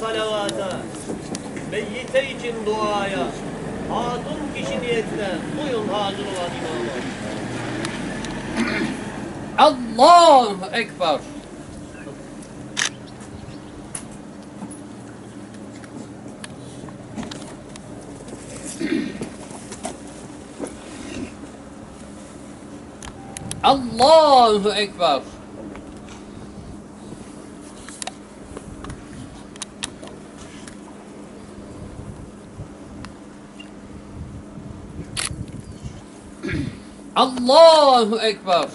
Salavata, meyyite için duaya, hatun kişi niyetine buyurun hazır olan imama. Allahu Ekber. Allahu Ekber. Allahu Ekber.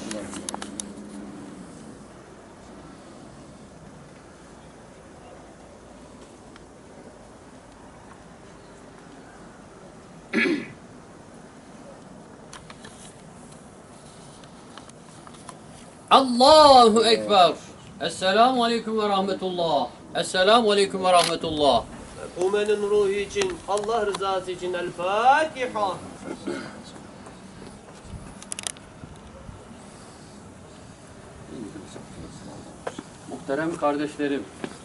Allahu Ekber. Esselamu Aleyküm ve Rahmetullah. Esselamu Aleyküm ve Rahmetullah. Kumenin ruhu için, Allah rızası için El Fatiha. Muhterem kardeşlerim,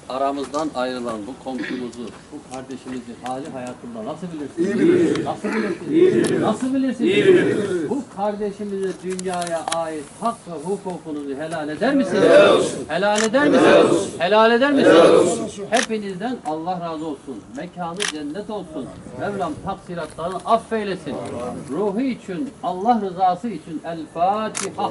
aramızdan ayrılan bu komşumuzu, bu kardeşimizi hali hayatında nasıl bilirsiniz? İyi biliriz. Nasıl bilirsiniz? İyi biliriz. Nasıl bilirsiniz? İyi biliriz. Bu kardeşimize dünyaya ait hak ve hukukunuzu helal eder misiniz? Helal olsun. Helal eder misiniz? Helal olsun. Helal eder misiniz? Helal olsun. Hepinizden Allah razı olsun. Mekanı cennet olsun. Mevlam taksiratlarını affeylesin. Ruhu için, Allah rızası için El Fatiha.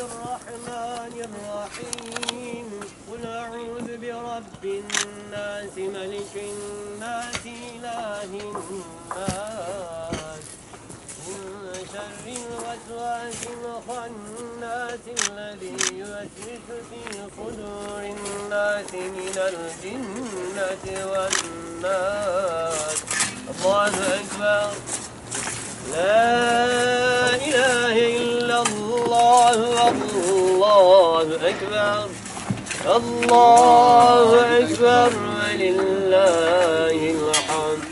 الرحمن الرحيم. قل أعوذ برب الناس ملك الناس إله الناس. من شر الوسواس الخناس الذي يوسوس في صدور الناس من الجنة والناس. الله أكبر. لا إله إلا الله الله أكبر. الله أكبر ولله الحمد.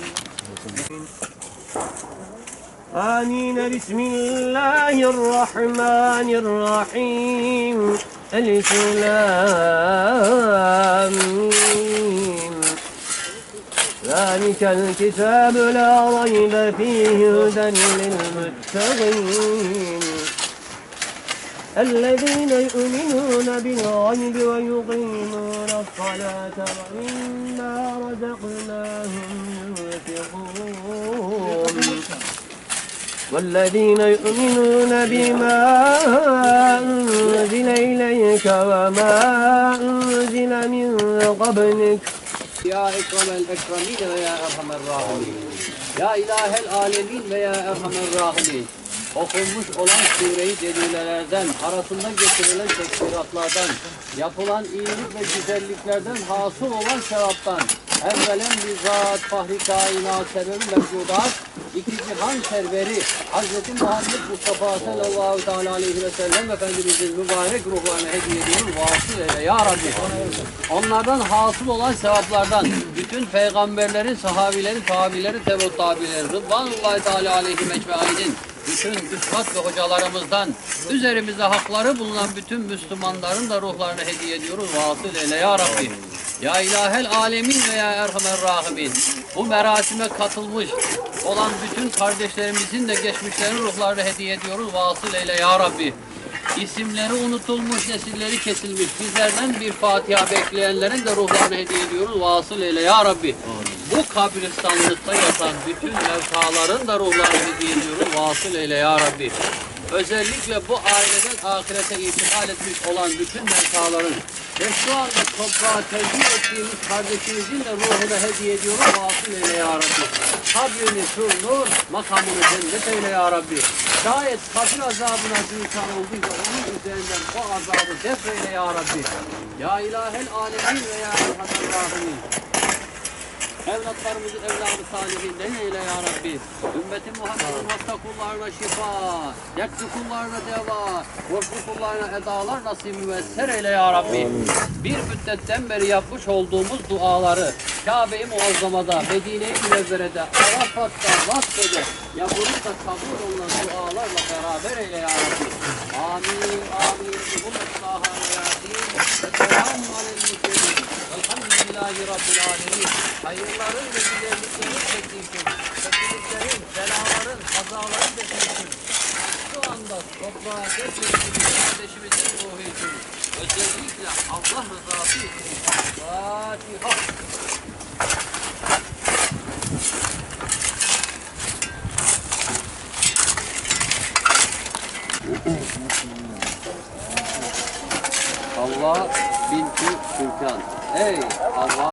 آمين. بسم الله الرحمن الرحيم. ألف. ذلك الكتاب لا ريب فيه هدى للمتقين. الذين يؤمنون بالغيب ويقيمون الصلاة ومما رزقناهم ينفقون. والذين يؤمنون بما أنزل إليك وما أنزل من قبلك. يا أكرم الأكرمين ويا أرحم الراحمين. يا إله العالمين ويا أرحم الراحمين. Okunmuş olan sure-i celilelerden, arasında getirilen tekbiratlardan, yapılan iyilik ve güzelliklerden hasıl olan sevaptan, evvelen bizzat fahri kainat sebebi mevcudat, iki cihan serveri Hz. Muhammed Mustafa sallallahu teala aleyhi ve sellem Efendimizin mübarek ruhlarına hediye ediyorum. Vasıl eyle ya Rabbi. Onlardan hasıl olan sevaplardan bütün peygamberlerin, sahabilerin, tabilerin, tebut tabilerin, Rıdvanullahi Teala aleyhi mecmainin bütün üstad ve hocalarımızdan üzerimizde hakları bulunan bütün Müslümanların da ruhlarını hediye ediyoruz. Vasıl eyle ya Rabbi. Ya ilahel alemin ve ya erhamer rahimin. Bu merasime katılmış olan bütün kardeşlerimizin de geçmişlerin ruhlarını hediye ediyoruz. Vasıl eyle ya Rabbi. İsimleri unutulmuş, nesilleri kesilmiş. Bizlerden bir Fatiha bekleyenlerin de ruhlarını hediye ediyoruz. Vasıl eyle ya Rabbi. Bu kabristanlıkta yatan bütün mevtaların da ruhlarını hediye ediyoruz. Vasıl eyle ya Rabbi. Özellikle bu aileden ahirete intikal etmiş olan bütün mevtaların ve şu anda toprağa tevdi ettiğimiz kardeşimizin de ruhuna hediye ediyoruz. Vasıl eyle ya Rabbi. Kabrini sur nur, makamını cennet eyle ya Rabbi. Şayet kabir azabına düçar olduysa onun üzerinden o azabı def eyle ya Rabbi. Ya ilahel alemin ve ya erhamer rahimin. Evlatlarımızın evladı salihinden eyle ya Rabbi. Ümmeti Muhammed'in hasta kullarına şifa, dertli kullarına deva, korklu kullarına edalar nasip müesser eyle ya Rabbi. Bir müddetten beri yapmış olduğumuz duaları Kabe-i Muazzama'da, Medine-i Münevvere'de, Arafat'ta, Vasfe'de yapılıp da kabul olunan dualarla beraber eyle ya Rabbi. Amin, Rabbil Alemin. Hayırların ve güzelliklerin çektiği kötülüklerin, belaların, kazaların defnetsin. Şu anda toprağa defnettiğimiz kardeşimizin ruhu için, özellikle Allah rızası için. Fatiha. Allah binti Türkan. Ey Allah